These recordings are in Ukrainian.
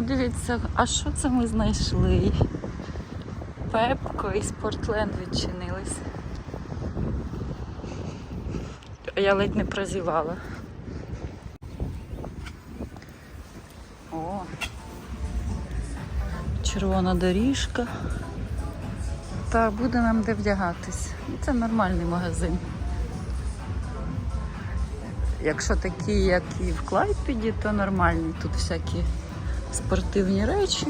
Дивіться, а що це ми знайшли? Пепко і Спортленд відчинились. Я ледь не прозівала. О, червона доріжка. Та буде нам де вдягатись. Це нормальний магазин. Якщо такі, як і в Клайпеді, то нормальні. Тут всякі спортивні речі.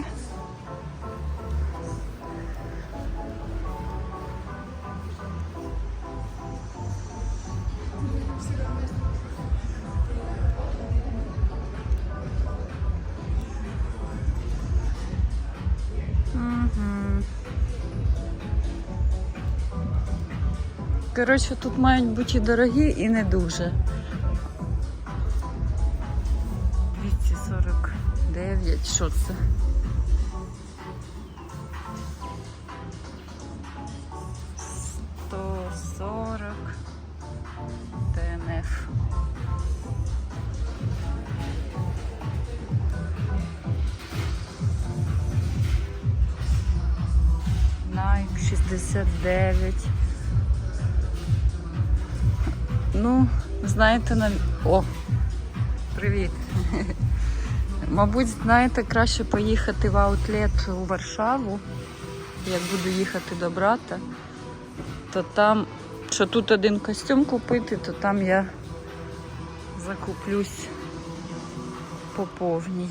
Коротше, тут мають бути і дорогі, і не дуже. 249, що це? Сто сорок ТНФ. Найк 69. Ну, знаєте, на... О! Привіт! Мабуть, знаєте, краще поїхати в аутлет у Варшаву, як буду їхати до брата, то там, що тут один костюм купити, то там я закуплюсь по повній.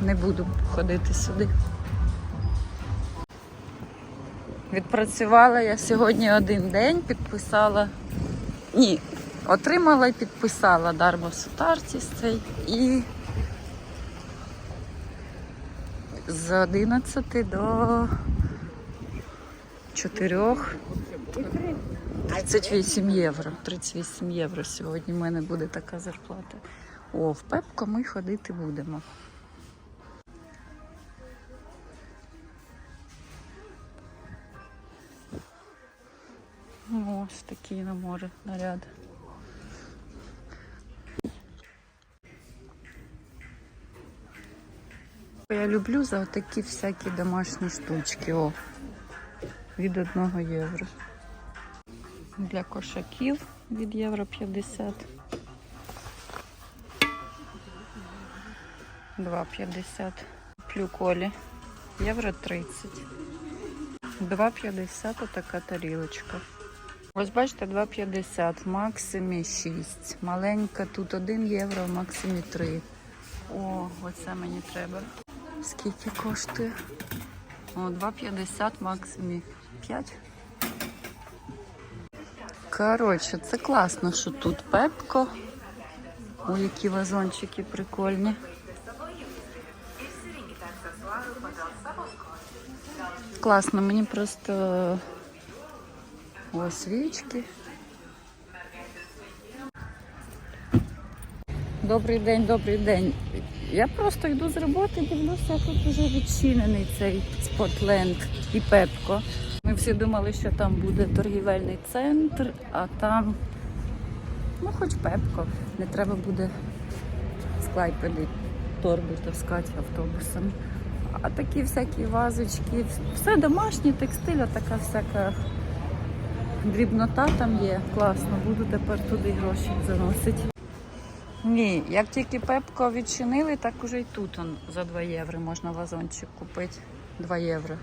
Не буду ходити сюди. Відпрацювала я сьогодні один день, підписала. Ні, отримала і підписала Дармо Сутарці цей і з 11 до 4 38 євро. 38 євро сьогодні в мене буде така зарплата. О, в Пепко ми ходити будемо. Ось такий на море наряд. Я люблю за такі всякі домашні штучки. О, від 1 євро. Для кошаків від євро 50. 2,50. Плю колі. Євро 30. 2,50 отака тарілочка. Ось бачите, 2,50, в максимі 6. Маленька тут 1 євро, максимі 3. О, оце мені треба. Скільки коштує? О, 2,50, максимі 5. Коротше, це класно, що тут пепко. О, які вазончики прикольні. Класно, мені просто ось свічки. Добрий день, добрий день. Я просто йду з роботи, дивлюся, тут вже відчинений цей Спотленд і Пепко. Ми всі думали, що там буде торгівельний центр, а там, ну, хоч Пепко. Не треба буде з Клайпеди торби таскати автобусом. А такі всякі вазочки, все домашнє, текстиль, така всяка дрібнота там є. Класно, буду тепер туди гроші заносити. Ні, як тільки Пепко відчинили, так уже й тут он, за 2 євро можна вазончик купити. 2 євро.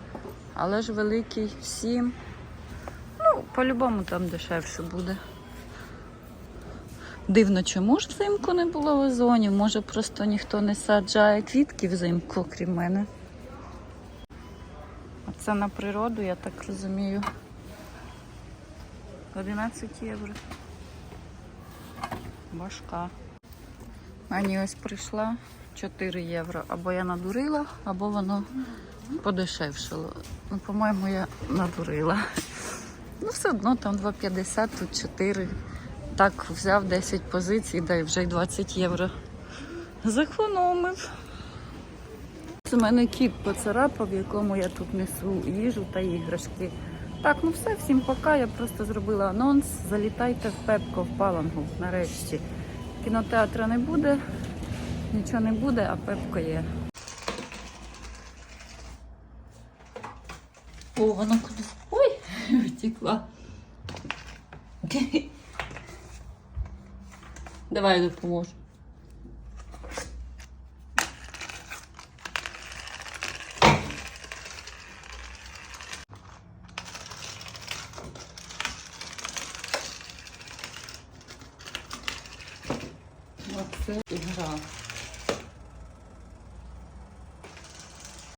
Але ж великий 7. Ну, по-любому там дешевше буде. Дивно, чому ж взимку не було вазонів? Може просто ніхто не саджає квітки взимку, крім мене. А це на природу, я так розумію. 11 євро. Важка. Ані ось прийшла 4 євро. Або я надурила, або воно подешевшало. Ну, по-моєму, я надурила. Ну, все одно там 2,50, тут 4. Так, взяв 10 позицій, да і вже й 20 євро. Зекономив. у мене кіт поцарапав, якому я тут несу їжу та іграшки. Так, ну все, всім пока. Я просто зробила анонс. Залітайте в Пепко в Палангу нарешті. Кінотеатру не буде, нічого не буде, а Пепко є. О, воно кудись. Ой, втекла. Давай я допоможу. Оце ігра.